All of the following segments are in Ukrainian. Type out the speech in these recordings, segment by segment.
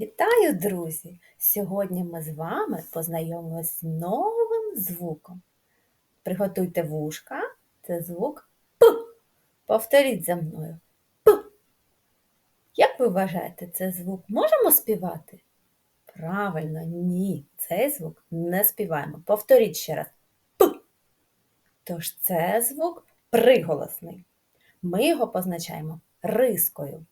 Вітаю, друзі! Сьогодні ми з вами познайомимося з новим звуком. Приготуйте вушка, це звук П. Повторіть за мною П. Як ви вважаєте, це звук можемо співати? Правильно, ні, цей звук не співаємо. Повторіть ще раз П. Тож це звук приголосний. Ми його позначаємо рискою.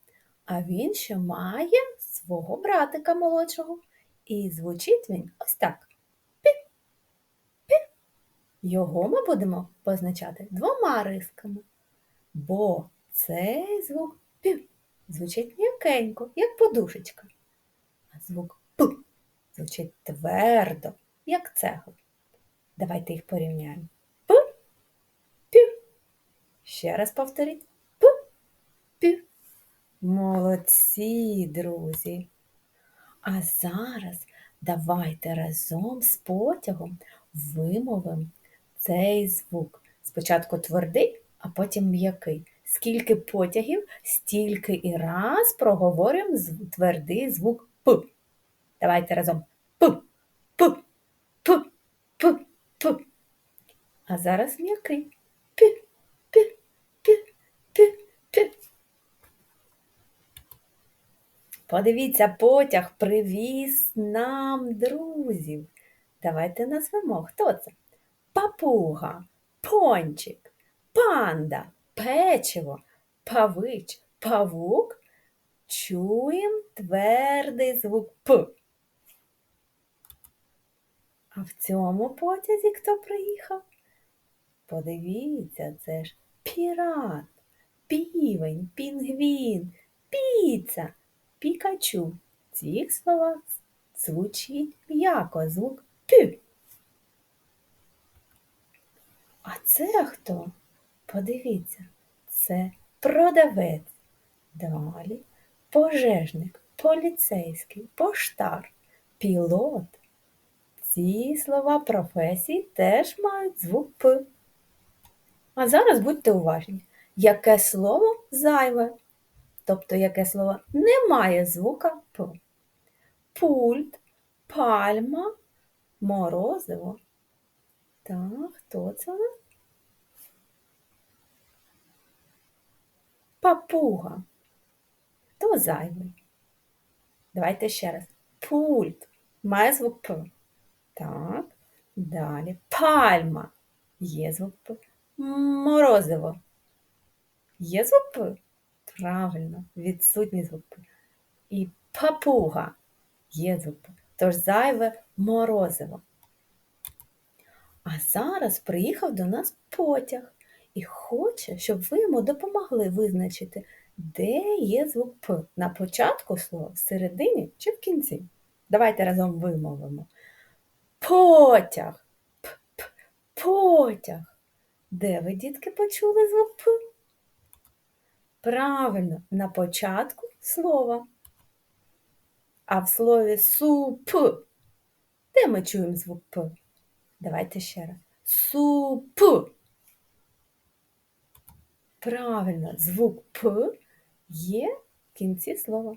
А він ще має свого братика молодшого. І звучить він ось так. Пі, пі. Його ми будемо позначати двома рисками. Бо цей звук пі звучить м'якенько, як подушечка. А звук п звучить твердо, як цегла. Давайте їх порівняємо. П, пі. Ще раз повторіть. П, пі. Молодці, друзі! А зараз давайте разом з потягом вимовимо цей звук. Спочатку твердий, а потім м'який. Скільки потягів, стільки і раз проговорюємо твердий звук П. Давайте разом П, П, П, П, П. А зараз м'який. Пі, пі, пі, пі, пі. Подивіться, потяг привіз нам друзів. Давайте назвемо, хто це? Папуга, пончик, панда, печиво, павич, павук. Чуємо твердий звук П. А в цьому потязі хто приїхав? Подивіться, це ж пірат, півень, пінгвін, піца. Пікачу. В цих словах звучить м'яко звук Пю. А це хто? Подивіться, це продавець. Далі пожежник, поліцейський, поштар, пілот. Ці слова професії теж мають звук П. А зараз будьте уважні, яке слово зайве тобто яке слово не має звука П. Пульт, пальма, морозиво. Так, хто це? Папуга. Хто зайвий? Давайте ще раз. Пульт. Має звук П. Так. Далі. Пальма. Є звук П. Морозиво. Є звук П? Правильно, відсутній звук. І папуга є звук. Тож зайве морозиво. А зараз приїхав до нас потяг і хоче, щоб ви йому допомогли визначити, де є звук П на початку слова, в середині чи в кінці. Давайте разом вимовимо. Потяг. П -п Потяг. Де ви, дітки, почули звук П? Правильно, на початку слова. А в слові суп. Де ми чуємо звук П? Давайте ще раз. Суп. Правильно, звук П є в кінці слова.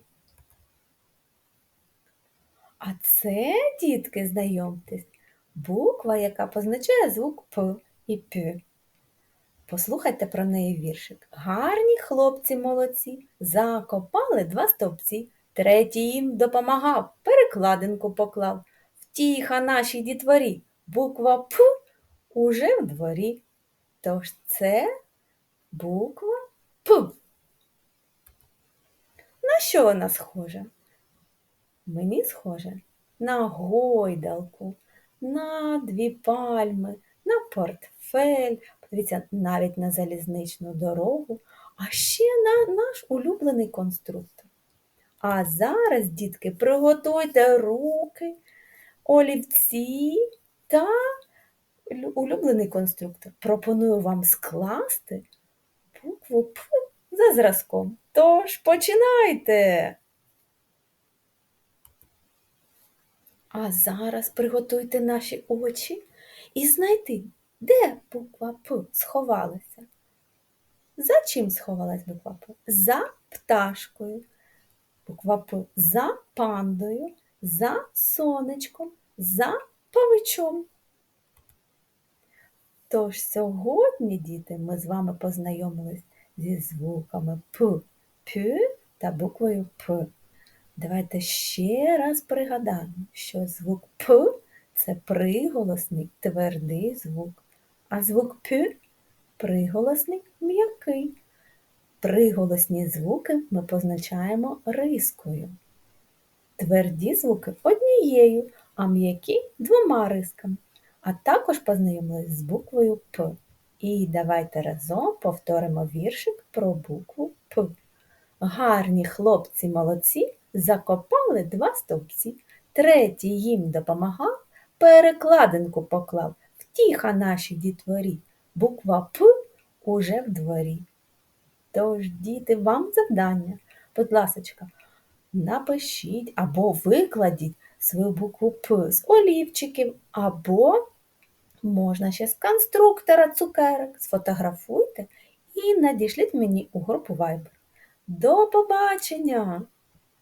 А це, дітки, знайомтесь, буква, яка позначає звук П і П. Послухайте про неї віршик. Гарні хлопці молодці, закопали два стовпці. Третій їм допомагав, перекладинку поклав. Втіха нашій дітворі, буква П уже в дворі. Тож це буква П. На що вона схожа? Мені схожа на гойдалку, на дві пальми, на портфель, Дивіться, навіть на залізничну дорогу, а ще на наш улюблений конструктор. А зараз, дітки, приготуйте руки, олівці та улюблений конструктор. Пропоную вам скласти букву П за зразком. Тож починайте! А зараз приготуйте наші очі і знайти де буква П сховалася? За чим сховалась буква П? За пташкою. Буква П за пандою, за сонечком, за павичом. Тож сьогодні, діти, ми з вами познайомились зі звуками П, П та буквою П. Давайте ще раз пригадаємо, що звук П це приголосний твердий звук, а звук П приголосний м'який. Приголосні звуки ми позначаємо рискою. Тверді звуки однією, а м'які двома рисками. А також познайомились з буквою П. І давайте разом повторимо віршик про букву П. Гарні хлопці молодці закопали два стовпці. Третій їм допомагав, перекладинку поклав. Втіха нашій дітворі. Буква П уже в дворі. Тож, діти, вам завдання. Будь ласочка, напишіть або викладіть свою букву П з олівчиків, або можна ще з конструктора цукерок. Сфотографуйте і надішліть мені у групу Viber. До побачення!